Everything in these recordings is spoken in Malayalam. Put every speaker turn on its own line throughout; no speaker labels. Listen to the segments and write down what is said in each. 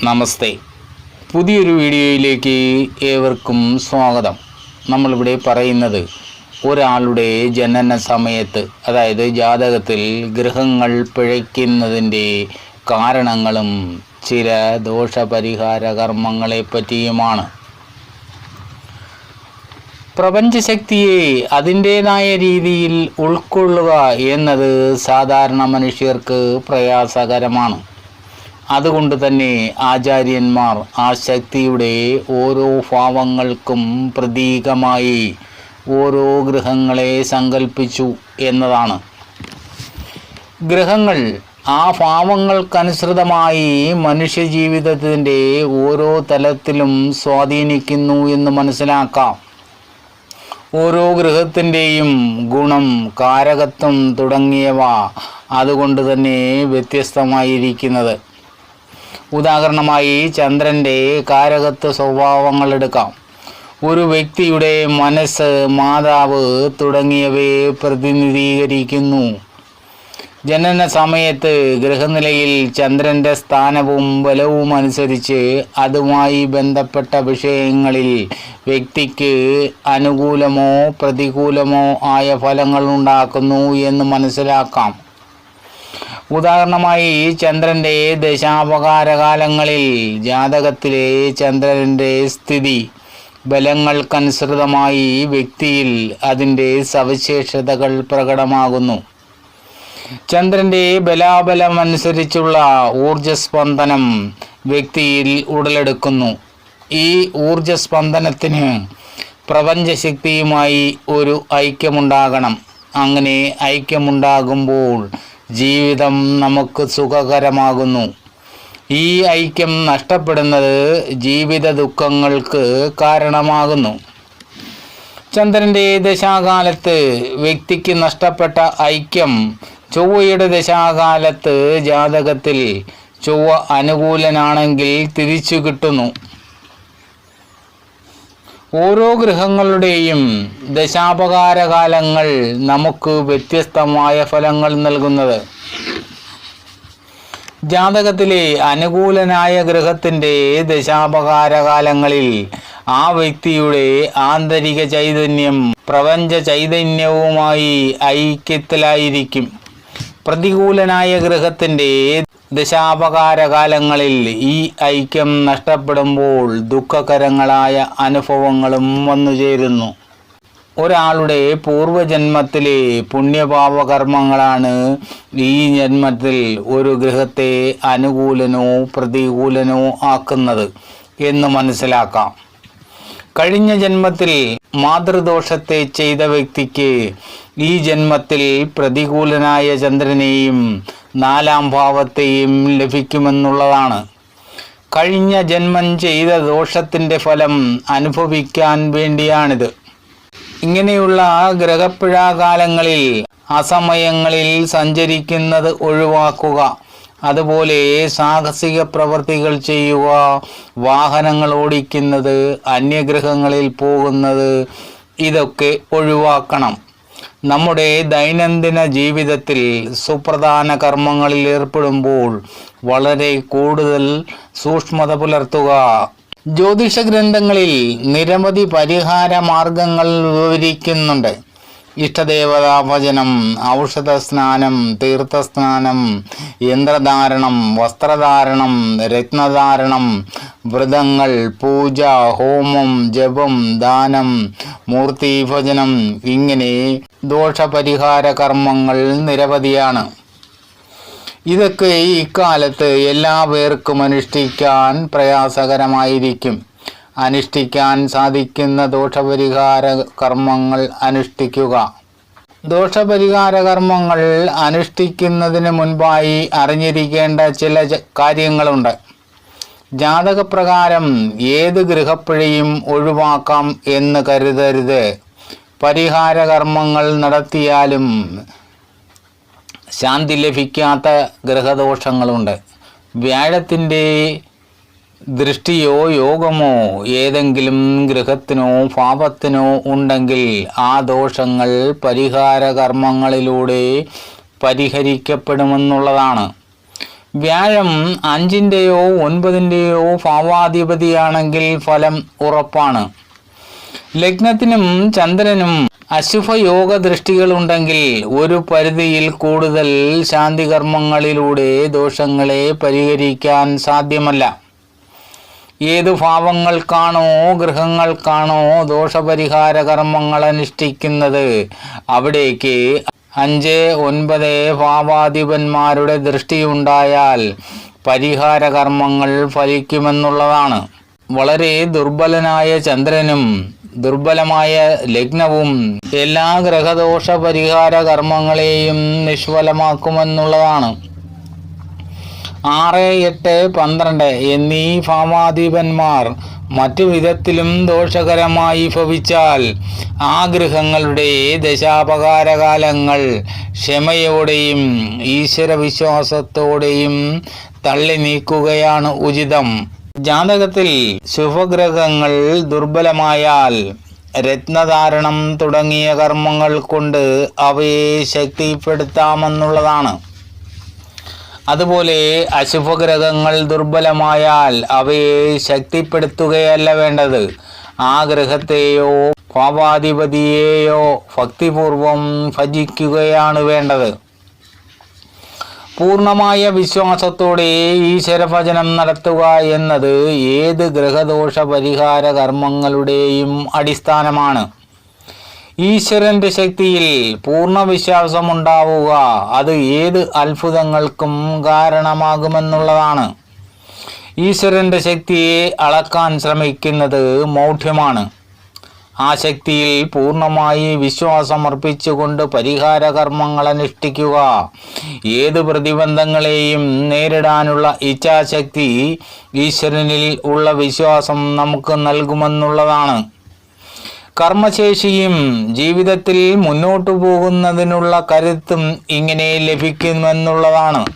നമസ്തേ. പുതിയൊരു വീഡിയോയിലേക്ക് ഏവർക്കും സ്വാഗതം. നമ്മളിവിടെ പറയുന്നത് ഒരാളുടെ ജനന സമയത്ത് അതായത് ജാതകത്തിൽ ഗ്രഹങ്ങൾ പിഴയ്ക്കുന്നതിന്റെ കാരണങ്ങളും ചില ദോഷപരിഹാര കർമ്മങ്ങളെ പറ്റിയുമാണ്. പ്രപഞ്ചശക്തിയെ അതിന്റേതായ രീതിയിൽ ഉൾക്കൊള്ളുക എന്നത് സാധാരണ മനുഷ്യർക്ക് പ്രയാസകരമാണ്. അതുകൊണ്ട് തന്നെ ആചാര്യന്മാർ ആ ശക്തിയുടെ ഓരോ ഭാവങ്ങൾക്കും പ്രതീകമായി ഓരോ ഗ്രഹങ്ങളെ സങ്കല്പിച്ചു എന്നതാണ്. ഗ്രഹങ്ങൾ ആ ഭാവങ്ങൾക്കനുസൃതമായി മനുഷ്യജീവിതത്തിന്റെ ഓരോ തലത്തിലും സ്വാധീനിക്കുന്നു എന്ന് മനസ്സിലാക്കാം. ഓരോ ഗ്രഹത്തിന്റെയും ഗുണം കാരകത്വം തുടങ്ങിയവ അതുകൊണ്ട് തന്നെ വ്യത്യസ്തമായിരിക്കുന്നത്. ഉദാഹരണമായി ചന്ദ്രന്റെ കാരകത്വ സ്വഭാവങ്ങൾ എടുക്കാം. ഒരു വ്യക്തിയുടെ മനസ്സ് മാതാവ് തുടങ്ങിയവയെ പ്രതിനിധീകരിക്കുന്നു. ജനന സമയത്ത് ഗ്രഹനിലയിൽ ചന്ദ്രന്റെ സ്ഥാനവും ബലവും അനുസരിച്ച് അതുമായി ബന്ധപ്പെട്ട വിഷയങ്ങളിൽ വ്യക്തിക്ക് അനുകൂലമോ പ്രതികൂലമോ ആയ ഫലങ്ങൾ ഉണ്ടാക്കുന്നു എന്ന് മനസ്സിലാക്കാം. ഉദാഹരണമായി ചന്ദ്രന്റെ ദശാപകാരകാലങ്ങളിൽ ജാതകത്തിലെ ചന്ദ്രന്റെ സ്ഥിതി ബലങ്ങൾക്കനുസൃതമായി വ്യക്തിയിൽ അതിന്റെ സവിശേഷതകൾ പ്രകടമാകുന്നു. ചന്ദ്രന്റെ ബലാബലമനുസരിച്ചുള്ള ഊർജസ്പന്ദനം വ്യക്തിയിൽ ഉടലെടുക്കുന്നു. ഈ ഊർജസ്പന്ദനത്തിന് പ്രപഞ്ചശക്തിയുമായി ഒരു ഐക്യമുണ്ടാകണം. അങ്ങനെ ഐക്യമുണ്ടാകുമ്പോൾ ജീവിതം നമുക്ക് സുഖകരമാകുന്നു. ഈ ഐക്യം നഷ്ടപ്പെടുന്നത് ജീവിത ദുഃഖങ്ങൾക്ക് കാരണമാകുന്നു. ചന്ദ്രന്റെ ദശാകാലത്ത് വ്യക്തിക്ക് നഷ്ടപ്പെട്ട ഐക്യം ചൊവ്വയുടെ ദശാകാലത്ത് ജാതകത്തിൽ ചൊവ്വ അനുകൂലനാണെങ്കിൽ തിരിച്ചു കിട്ടുന്നു. ഓരോ ഗ്രഹങ്ങളുടെയും ദശാപകാരകാലങ്ങൾ നമുക്ക് വ്യത്യസ്തമായ ഫലങ്ങൾ നൽകുന്നത്. ജാതകത്തിലെ അനുകൂലനായ ഗ്രഹത്തിന്റെ ദശാപകാരകാലങ്ങളിൽ ആ വ്യക്തിയുടെ ആന്തരിക ചൈതന്യം പ്രപഞ്ച ചൈതന്യവുമായി ഐക്യത്തിലായിരിക്കും. പ്രതികൂലനായ ഗ്രഹത്തിന്റെ ദശാപകാരകാലങ്ങളിൽ ഈ ഐക്യം നഷ്ടപ്പെടുമ്പോൾ ദുഃഖകരങ്ങളായ അനുഭവങ്ങളും വന്നുചേരുന്നു ഒരാളുടെ പൂർവജന്മത്തിലെ പുണ്യപാപകർമ്മങ്ങളാണ് ഈ ജന്മത്തിൽ ഒരു ഗൃഹത്തെ അനുകൂലനോ പ്രതികൂലനോ ആക്കുന്നത് എന്ന് മനസ്സിലാക്കാം. കഴിഞ്ഞ ജന്മത്തിൽ മാതൃദോഷത്തെ ചെയ്ത വ്യക്തിക്ക് ഈ ജന്മത്തിൽ പ്രതികൂലനായ ചന്ദ്രനെയും നാലാം ഭാവത്തെയും ലഭിക്കുമെന്നുള്ളതാണ്. കഴിഞ്ഞ ജന്മം ചെയ്ത ദോഷത്തിന്റെ ഫലം അനുഭവിക്കാൻ വേണ്ടിയാണിത്. ഇങ്ങനെയുള്ള ഗ്രഹപ്പിഴാകാലങ്ങളിൽ അസമയങ്ങളിൽ സഞ്ചരിക്കുന്നത് ഒഴിവാക്കുക. അതുപോലെ സാഹസിക പ്രവർത്തികൾ ചെയ്യുക വാഹനങ്ങൾ ഓടിക്കുന്നത് അന്യഗ്രഹങ്ങളിൽ പോകുന്നത് ഇതൊക്കെ ഒഴിവാക്കണം. നമ്മുടെ ദൈനംദിന ജീവിതത്തിൽ സുപ്രധാന കർമ്മങ്ങളിൽ ഏർപ്പെടുമ്പോൾ വളരെ കൂടുതൽ സൂക്ഷ്മത പുലർത്തുക. ജ്യോതിഷ ഗ്രന്ഥങ്ങളിൽ നിരവധി പരിഹാര മാർഗങ്ങൾ വിവരിക്കുന്നുണ്ട്. ഇഷ്ടദേവതാ ഭജനം ഔഷധ സ്നാനം തീർത്ഥസ്നാനം യന്ത്രധാരണം വസ്ത്രധാരണം രത്നധാരണം വ്രതങ്ങൾ പൂജ ഹോമം ജപം ദാനം മൂർത്തിഭജനം ഇങ്ങനെ ദോഷപരിഹാര കർമ്മങ്ങൾ നിരവധിയാണ്. ഇതൊക്കെ ഇക്കാലത്ത് എല്ലാ പേർക്കും അനുഷ്ഠിക്കാൻ പ്രയാസകരമായിരിക്കും. അനുഷ്ഠിക്കാൻ സാധിക്കുന്ന ദോഷപരിഹാര കർമ്മങ്ങൾ അനുഷ്ഠിക്കുക. ദോഷപരിഹാര കർമ്മങ്ങൾ അനുഷ്ഠിക്കുന്നതിന് മുൻപായി അറിഞ്ഞിരിക്കേണ്ട ചില കാര്യങ്ങളുണ്ട്. ജാതകപ്രകാരം ഏത് ഗൃഹപ്പിഴയും ഒഴിവാക്കാം എന്ന് കരുതരുത്. പരിഹാര കർമ്മങ്ങൾ നടത്തിയാലും ശാന്തി ലഭിക്കാത്ത ഗ്രഹദോഷങ്ങളുണ്ട് വ്യാഴത്തിന്റെ ദൃഷ്ടിയോ യോഗമോ ഏതെങ്കിലും ഗൃഹത്തിനോ പാപത്തിനോ ഉണ്ടെങ്കിൽ ആ ദോഷങ്ങൾ പരിഹാരകർമ്മങ്ങളിലൂടെ പരിഹരിക്കപ്പെടുമെന്നുള്ളതാണ്. വ്യാഴം അഞ്ചിന്റെയോ ഒൻപതിന്റെയോ ഭാവാധിപതിയാണെങ്കിൽ ഫലം ഉറപ്പാണ്. ലഗ്നത്തിനും ചന്ദ്രനും അശുഭയോഗ ദൃഷ്ടികളുണ്ടെങ്കിൽ ഒരു പരിധിയിൽ കൂടുതൽ ശാന്തികർമ്മങ്ങളിലൂടെ ദോഷങ്ങളെ പരിഹരിക്കാൻ സാധ്യമല്ല. ഏത് ഭാവങ്ങൾക്കാണോ ഗൃഹങ്ങൾക്കാണോ ദോഷപരിഹാര കർമ്മങ്ങൾ അനുഷ്ഠിക്കുന്നത്? അവിടേക്ക് അഞ്ച് ഒൻപത് ഭാവാധിപന്മാരുടെ ദൃഷ്ടിയുണ്ടായാൽ പരിഹാര കർമ്മങ്ങൾ ഫലിക്കുമെന്നുള്ളതാണ്. വളരെ ദുർബലനായ ചന്ദ്രനും ദുർബലമായ ലഗ്നവും എല്ലാ ഗ്രഹദോഷ പരിഹാര കർമ്മങ്ങളെയും നിഷ്ഫലമാക്കുമെന്നുള്ളതാണ്. ആറ് എട്ട് പന്ത്രണ്ട് എന്നീ ഫാമാധിപന്മാർ മറ്റു വിധത്തിലും ദോഷകരമായി ഭവിച്ചാൽ ആ ഗൃഹങ്ങളുടെ ദശാപകാരകാലങ്ങൾ ക്ഷമയോടെയും ഈശ്വരവിശ്വാസത്തോടെയും തള്ളി നീക്കുകയാണ് ഉചിതം. ജാതകത്തിൽ ശുഭഗ്രഹങ്ങൾ ദുർബലമായാൽ രത്നധാരണം തുടങ്ങിയ കർമ്മങ്ങൾ കൊണ്ട് അവയെ ശക്തിപ്പെടുത്താമെന്നുള്ളതാണ്. അതുപോലെ അശുഭഗ്രഹങ്ങൾ ദുർബലമായാൽ അവയെ ശക്തിപ്പെടുത്തുകയല്ല വേണ്ടത്. ആ ഗ്രഹത്തെയോ പാപാധിപതിയെയോ ഭക്തിപൂർവം ഭജിക്കുകയാണ് വേണ്ടത്. പൂർണമായ വിശ്വാസത്തോടെ ഈശ്വരഭജനം നടത്തുക എന്നത് ഏത് ഗ്രഹദോഷ പരിഹാര കർമ്മങ്ങളുടെയും അടിസ്ഥാനമാണ്. ഈശ്വരന്റെ ശക്തിയിൽ പൂർണ വിശ്വാസമുണ്ടാവുക അത് ഏത് അത്ഭുതങ്ങൾക്കും കാരണമാകുമെന്നുള്ളതാണ്. ഈശ്വരന്റെ ശക്തിയെ അളക്കാൻ ശ്രമിക്കുന്നത് മൗഢ്യമാണ്. ആ ശക്തിയിൽ പൂർണമായി വിശ്വാസമർപ്പിച്ചുകൊണ്ട് പരിഹാര കർമ്മങ്ങൾ അനുഷ്ഠിക്കുക. ഏത് പ്രതിബന്ധങ്ങളെയും നേരിടാനുള്ള ഇച്ഛാശക്തി ഈശ്വരനിൽ ഉള്ള വിശ്വാസം നമുക്ക് നൽകുമെന്നുള്ളതാണ്. കർമ്മശേഷിയും ജീവിതത്തിൽ മുന്നോട്ടു പോകുന്നതിനുള്ള കരുത്തും ഇങ്ങനെ ലഭിക്കുമെന്നുള്ളതാണ്.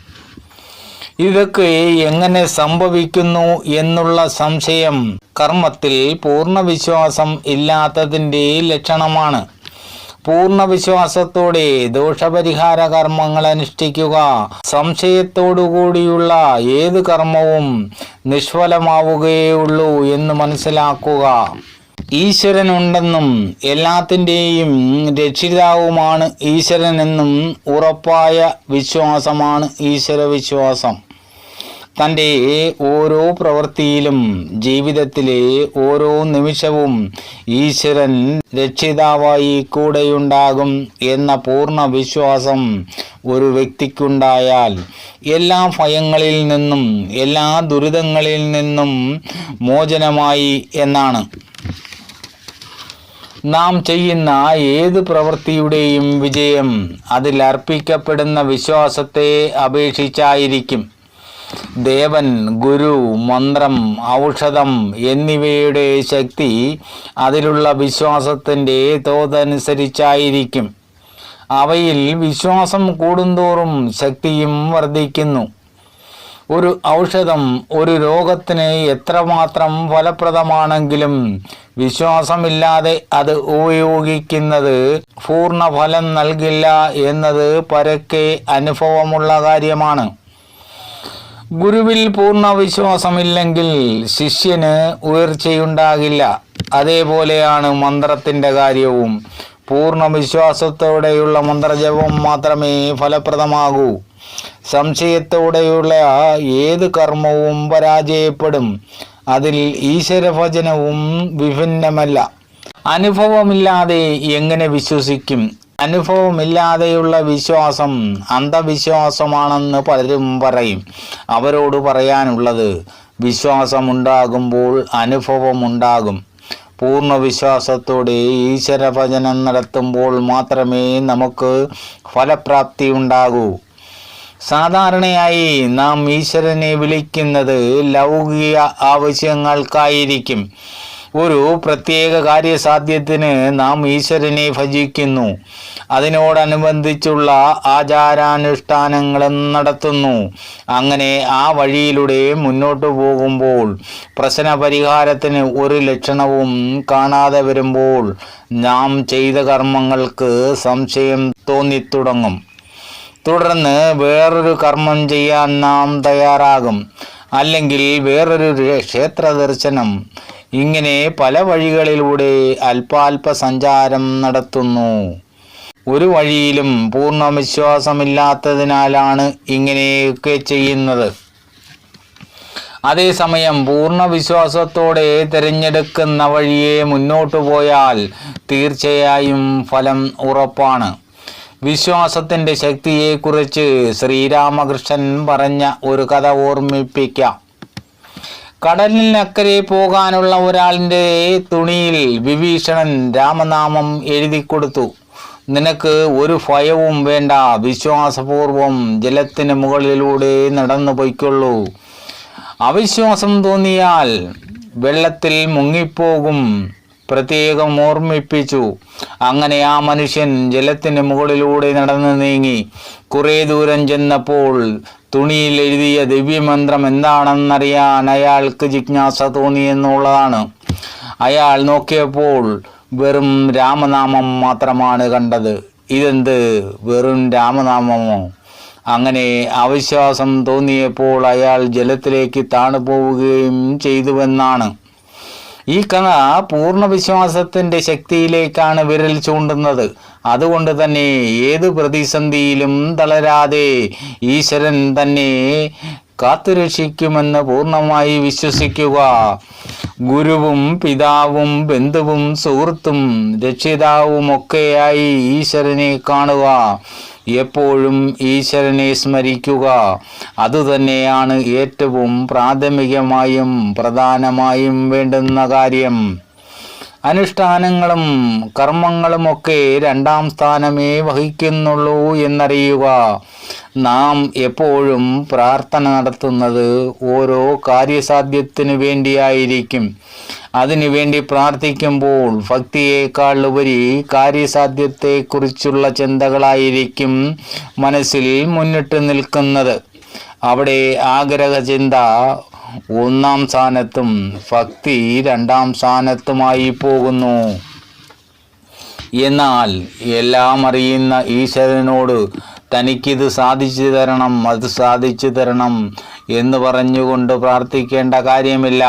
ഇതൊക്കെ എങ്ങനെ സംഭവിക്കുന്നു എന്നുള്ള സംശയം കർമ്മത്തിൽ പൂർണ വിശ്വാസം ഇല്ലാത്തതിന്റെ ലക്ഷണമാണ്. പൂർണ വിശ്വാസത്തോടെ ദോഷപരിഹാര കർമ്മങ്ങൾ അനുഷ്ഠിക്കുക സംശയത്തോടുകൂടിയുള്ള ഏത് കർമ്മവും നിഷ്ഫലമാവുകയേ ഉള്ളൂ എന്ന് മനസ്സിലാക്കുക. ഈശ്വരനുണ്ടെന്നും എല്ലാത്തിന്റെയും രക്ഷിതാവുമാണ് ഈശ്വരനെന്നും ഉറപ്പായ വിശ്വാസമാണ് ഈശ്വര വിശ്വാസം തന്റെ ഓരോ പ്രവൃത്തിയിലും ജീവിതത്തിലെ ഓരോ നിമിഷവും ഈശ്വരൻ രക്ഷിതാവായി കൂടെയുണ്ടാകും എന്ന പൂർണ വിശ്വാസം ഒരു വ്യക്തിക്കുണ്ടായാൽ എല്ലാ ഭയങ്ങളിൽ നിന്നും എല്ലാ ദുരിതങ്ങളിൽ നിന്നും മോചനമായി എന്നാണ്. നാം ചെയ്യുന്ന ഏത് പ്രവൃത്തിയുടെയും വിജയം അതിൽ അർപ്പിക്കപ്പെടുന്ന വിശ്വാസത്തെ അപേക്ഷിച്ചായിരിക്കും. ദേവൻ ഗുരു മന്ത്രം ഔഷധം എന്നിവയുടെ ശക്തി അതിലുള്ള വിശ്വാസത്തിന്റെ തോതനുസരിച്ചായിരിക്കും. അവയിൽ വിശ്വാസം കൂടുന്തോറും ശക്തിയും വർദ്ധിക്കുന്നു. ഒരു ഔഷധം ഒരു രോഗത്തിന് എത്രമാത്രം ഫലപ്രദമാണെങ്കിലും വിശ്വാസമില്ലാതെ അത് ഉപയോഗിക്കുന്നത് പൂർണ ഫലം നൽകില്ല എന്നത് പരക്കെ അനുഭവമുള്ള കാര്യമാണ്. ഗുരുവിൽ പൂർണ വിശ്വാസമില്ലെങ്കിൽ ശിഷ്യന് ഉയർച്ചയുണ്ടാകില്ല. അതേപോലെയാണ് മന്ത്രത്തിന്റെ കാര്യവും. പൂർണ വിശ്വാസത്തോടെയുള്ള മന്ത്രജപം മാത്രമേ ഫലപ്രദമാകൂ. സംശയത്തോടെയുള്ള ഏത് കർമ്മവും പരാജയപ്പെടും. അതിൽ ഈശ്വരഭജനവും വിഭിന്നമല്ല. അനുഭവമില്ലാതെ എങ്ങനെ വിശ്വസിക്കും? അനുഭവമില്ലാതെയുള്ള വിശ്വാസം അന്ധവിശ്വാസമാണെന്ന് പലരും പറയും. അവരോട് പറയാനുള്ളത് വിശ്വാസമുണ്ടാകുമ്പോൾ അനുഭവമുണ്ടാകും. പൂർണ വിശ്വാസത്തോടെ ഈശ്വരഭജനം നടത്തുമ്പോൾ മാത്രമേ നമുക്ക് ഫലപ്രാപ്തി ഉണ്ടാകൂ. സാധാരണയായി നാം ഈശ്വരനെ വിളിക്കുന്നത് ലൗകിക ആവശ്യങ്ങൾക്കായിരിക്കും. ഒരു പ്രത്യേക കാര്യസാധ്യത്തിന് നാം ഈശ്വരനെ ഭജിക്കുന്നു. അതിനോടനുബന്ധിച്ചുള്ള ആചാരാനുഷ്ഠാനങ്ങളും നടത്തുന്നു. അങ്ങനെ ആ വഴിയിലൂടെ മുന്നോട്ടു പോകുമ്പോൾ പ്രശ്നപരിഹാരത്തിന് ഒരു ലക്ഷണവും കാണാതെ വരുമ്പോൾ നാം ചെയ്ത കർമ്മങ്ങൾക്ക് സംശയം തോന്നിത്തുടങ്ങും. തുടർന്ന് വേറൊരു കർമ്മം ചെയ്യാൻ നാം തയ്യാറാകും. അല്ലെങ്കിൽ വേറൊരു ക്ഷേത്ര ദർശനം ഇങ്ങനെ പല വഴികളിലൂടെ അല്പാൽപ സഞ്ചാരം നടത്തുന്നു. ഒരു വഴിയിലും പൂർണ വിശ്വാസമില്ലാത്തതിനാലാണ് ഇങ്ങനെയൊക്കെ ചെയ്യുന്നത്. അതേസമയം പൂർണ വിശ്വാസത്തോടെ തിരഞ്ഞെടുക്കുന്ന വഴിയെ മുന്നോട്ടു പോയാൽ തീർച്ചയായും ഫലം ഉറപ്പാണ്. വിശ്വാസത്തിന്റെ ശക്തിയെക്കുറിച്ച് ശ്രീരാമകൃഷ്ണൻ പറഞ്ഞ ഒരു കഥ ഓർമ്മിപ്പിക്കാം. കടലിനക്കരെ പോകാനുള്ള ഒരാളിന്റെ തുണിയിൽ വിഭീഷണൻ രാമനാമം എഴുതി കൊടുത്തു. നിനക്ക് ഒരു ഭയവും വേണ്ട വിശ്വാസപൂർവം ജലത്തിന് മുകളിലൂടെ നടന്നു പൊയ്ക്കൊള്ളൂ. അവിശ്വാസം തോന്നിയാൽ വെള്ളത്തിൽ മുങ്ങിപ്പോകും പ്രത്യേകം ഓർമ്മിപ്പിച്ചു. അങ്ങനെ ആ മനുഷ്യൻ ജലത്തിന് മുകളിലൂടെ നടന്നു നീങ്ങി. കുറേ ദൂരം ചെന്നപ്പോൾ തുണിയിൽ എഴുതിയ ദിവ്യമന്ത്രം എന്താണെന്നറിയാൻ അയാൾക്ക് ജിജ്ഞാസ തോന്നിയെന്നുള്ളതാണ്. അയാൾ നോക്കിയപ്പോൾ വെറും രാമനാമം മാത്രമാണ് കണ്ടത്. ഇതെന്ത് വെറും രാമനാമമോ? അങ്ങനെ അവിശ്വാസം തോന്നിയപ്പോൾ അയാൾ ജലത്തിലേക്ക് താണു പോവുകയും ചെയ്തുവെന്നാണ്. ഈ കഥ പൂർണ വിശ്വാസത്തിന്റെ ശക്തിയിലേക്കാണ് വിരൽ ചൂണ്ടുന്നത്. അതുകൊണ്ട് തന്നെ ഏത് പ്രതിസന്ധിയിലും തളരാതെ ഈശ്വരൻ തന്നെ കാത്തുരക്ഷിക്കുമെന്ന് പൂർണമായി വിശ്വസിക്കുക. ഗുരുവും പിതാവും ബന്ധുവും സുഹൃത്തും രക്ഷിതാവുമൊക്കെയായി ഈശ്വരനെ കാണുക. എപ്പോഴും ഈശ്വരനെ സ്മരിക്കുക. അതുതന്നെയാണ് ഏറ്റവും പ്രാഥമികമായും പ്രധാനമായും വേണ്ടുന്ന കാര്യം. അനുഷ്ഠാനങ്ങളും കർമ്മങ്ങളുമൊക്കെ രണ്ടാം സ്ഥാനമേ വഹിക്കുന്നുള്ളൂ എന്നറിയുക. നാം എപ്പോഴും പ്രാർത്ഥന നടത്തുന്നത് ഓരോ കാര്യസാധ്യത്തിനു വേണ്ടിയായിരിക്കും. അതിനുവേണ്ടി പ്രാർത്ഥിക്കുമ്പോൾ ഭക്തിയേക്കാൾ ഉപരി കാര്യസാധ്യത്തെക്കുറിച്ചുള്ള ചിന്തകളായിരിക്കും മനസ്സിൽ മുന്നിട്ട് നിൽക്കുന്നത്. അവിടെ ആഗ്രഹചിന്ത ഒന്നാം സ്ഥാനത്തും ഭക്തി രണ്ടാം സ്ഥാനത്തുമായി പോകുന്നു. എന്നാൽ എല്ലാം അറിയുന്ന ഈശ്വരനോട് തനിക്കിത് സാധിച്ചു തരണം അത് സാധിച്ചു തരണം എന്ന് പറഞ്ഞുകൊണ്ട് പ്രാർത്ഥിക്കേണ്ട കാര്യമില്ല.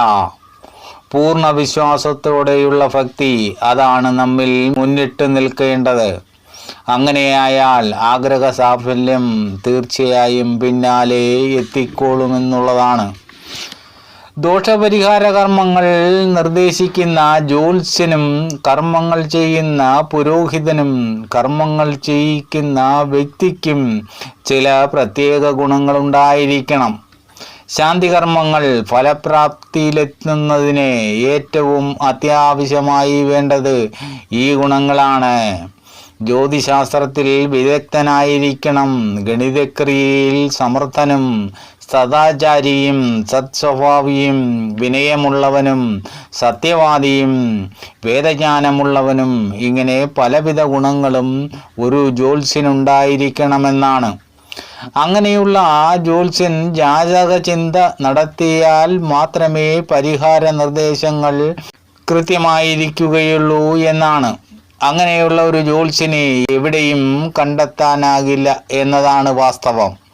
പൂർണ വിശ്വാസത്തോടെയുള്ള ഭക്തി അതാണ് നമ്മിൽ മുന്നിട്ട് നിൽക്കേണ്ടത്. അങ്ങനെയായാൽ ആഗ്രഹ സാഫല്യം തീർച്ചയായും പിന്നാലെ എത്തിക്കോളുമെന്നുള്ളതാണ്. ദോഷപരിഹാര കർമ്മങ്ങൾ നിർദ്ദേശിക്കുന്ന ജ്യോത്സ്യനും കർമ്മങ്ങൾ ചെയ്യുന്ന പുരോഹിതനും കർമ്മങ്ങൾ ചെയ്യിക്കുന്ന വ്യക്തിക്കും ചില പ്രത്യേക ഗുണങ്ങളുണ്ടായിരിക്കണം. ശാന്തികർമ്മങ്ങൾ ഫലപ്രാപ്തിയിലെത്തുന്നതിന് ഏറ്റവും അത്യാവശ്യമായി വേണ്ടത് ഈ ഗുണങ്ങളാണ്. ജ്യോതിശാസ്ത്രത്തിൽ വിദഗ്ധനായിരിക്കണം. ഗണിതക്രിയയിൽ സമർത്ഥനും സദാചാരിയും സത്സ്വഭാവിയും വിനയമുള്ളവനും സത്യവാദിയും വേദജ്ഞാനമുള്ളവനും ഇങ്ങനെ പലവിധ ഗുണങ്ങളും ഒരു ജോത്സ്യനുണ്ടായിരിക്കണമെന്നാണ് അങ്ങനെയുള്ള ആ ജോത്സ്യൻ ജാതക ചിന്ത നടത്തിയാൽ മാത്രമേ പരിഹാര നിർദ്ദേശങ്ങൾ കൃത്യമായിരിക്കുകയുള്ളൂ എന്നാണ്. അങ്ങനെയുള്ള ഒരു ജോൽസിനെ എവിടെയും കണ്ടെത്താനാകില്ല എന്നതാണ് വാസ്തവം.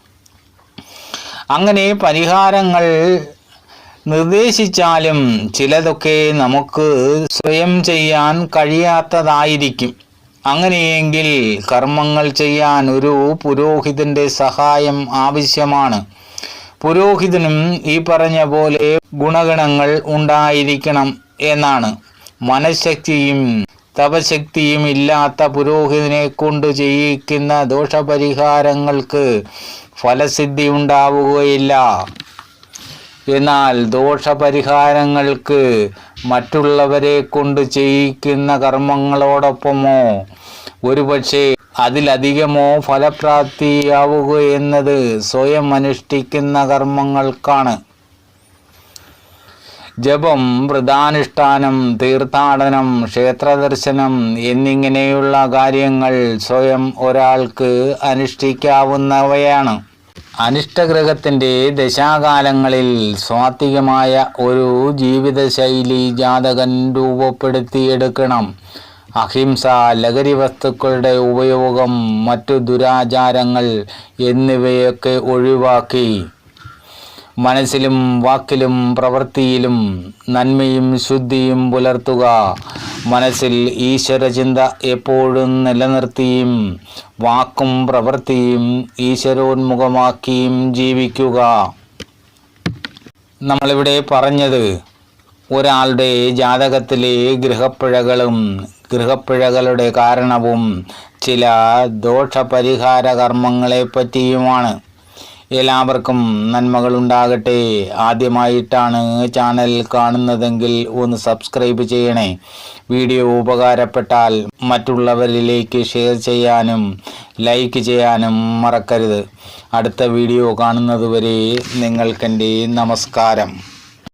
അങ്ങനെ പരിഹാരങ്ങൾ നിർദ്ദേശിച്ചാലും ചിലതൊക്കെ നമുക്ക് സ്വയം ചെയ്യാൻ കഴിയാത്തതായിരിക്കും. അങ്ങനെയെങ്കിൽ കർമ്മങ്ങൾ ചെയ്യാൻ ഒരു പുരോഹിതന്റെ സഹായം ആവശ്യമാണ്. പുരോഹിതനും ഈ പറഞ്ഞ പോലെ ഗുണഗണങ്ങൾ ഉണ്ടായിരിക്കണം എന്നാണ്. മനഃശക്തിയും തപശക്തിയും ഇല്ലാത്ത പുരോഹിതനെ കൊണ്ട് ചെയ്യിക്കുന്ന ദോഷപരിഹാരങ്ങൾക്ക് ഫലസിദ്ധി ഉണ്ടാവുകയില്ല. എന്നാൽ ദോഷപരിഹാരങ്ങൾക്ക് മറ്റുള്ളവരെ കൊണ്ട് ചെയ്യിക്കുന്ന കർമ്മങ്ങളോടൊപ്പമോ? ഒരുപക്ഷെ അതിലധികമോ ഫലപ്രാപ്തിയാവുകയെന്നത് സ്വയം അനുഷ്ഠിക്കുന്ന കർമ്മങ്ങൾക്കാണ്. ജപം വ്രതാനുഷ്ഠാനം തീർത്ഥാടനം ക്ഷേത്രദർശനം എന്നിങ്ങനെയുള്ള കാര്യങ്ങൾ സ്വയം ഒരാൾക്ക് അനുഷ്ഠിക്കാവുന്നവയാണ്. അനിഷ്ടഗ്രഹത്തിന്റെ ദശാകാലങ്ങളിൽ സ്വാത്വികമായ ഒരു ജീവിതശൈലി ജാതകൻ രൂപപ്പെടുത്തിയെടുക്കണം. അഹിംസ ലഹരി വസ്തുക്കളുടെ ഉപയോഗം മറ്റു ദുരാചാരങ്ങൾ എന്നിവയൊക്കെ ഒഴിവാക്കി. മനസ്സിലും വാക്കിലും പ്രവൃത്തിയിലും നന്മയും ശുദ്ധിയും പുലർത്തുക. മനസ്സിൽ ഈശ്വരചിന്ത എപ്പോഴും നിലനിർത്തിയും വാക്കും പ്രവൃത്തിയും ഈശ്വരോന്മുഖമാക്കിയും ജീവിക്കുക. നമ്മളിവിടെ പറഞ്ഞത് ഒരാളുടെ ജാതകത്തിലെ ഗൃഹപ്പിഴകളും ഗൃഹപ്പിഴകളുടെ കാരണവും ചില ദോഷപരിഹാര കർമ്മങ്ങളെ പറ്റിയുമാണ്. എല്ലാവർക്കും നന്മകൾ ഉണ്ടാകട്ടെ ആദ്യമായിട്ടാണ് ചാനൽ കാണുന്നതെങ്കിൽ ഒന്ന് സബ്സ്ക്രൈബ് ചെയ്യണേ. വീഡിയോ ഉപകാരപ്പെട്ടാൽ മറ്റുള്ളവരിലേക്ക് ഷെയർ ചെയ്യാനും ലൈക്ക് ചെയ്യാനും മറക്കരുത്. അടുത്ത വീഡിയോ കാണുന്നതുവരെ നിങ്ങൾക്കെന്റെ നമസ്കാരം.